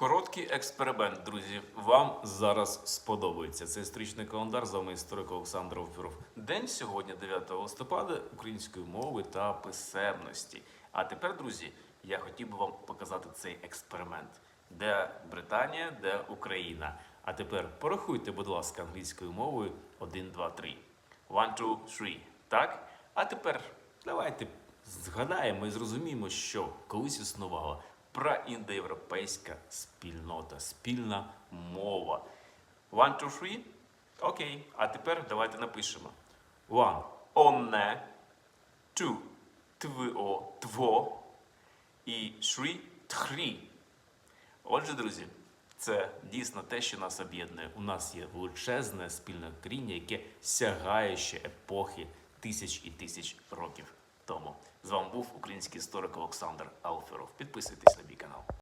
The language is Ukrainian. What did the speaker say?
Короткий експеримент, друзі. Вам зараз сподобається. Це історичний календар. З вами історик Олександр Овпіров. День сьогодні, 9 листопада, української мови та писемності. А тепер, друзі, я хотів би вам показати цей експеримент. Де Британія, де Україна. А тепер порахуйте, будь ласка, англійською мовою 1, 2, 3. One, two, three. Так? А тепер давайте згадаємо і зрозуміємо, що колись існувала праіндоєвропейська спільнота, спільна мова. One, two, three? Окей. А тепер давайте напишемо. One. Онне. Two. Тво. Тво. І three. Трі. Отже, друзі, це дійсно те, що нас об'єднує. У нас є величезне спільне коріння, яке сягає ще епохи тисяч і тисяч років тому. З вами був український історик Олександр Алферов. Підписуйтесь на мій канал.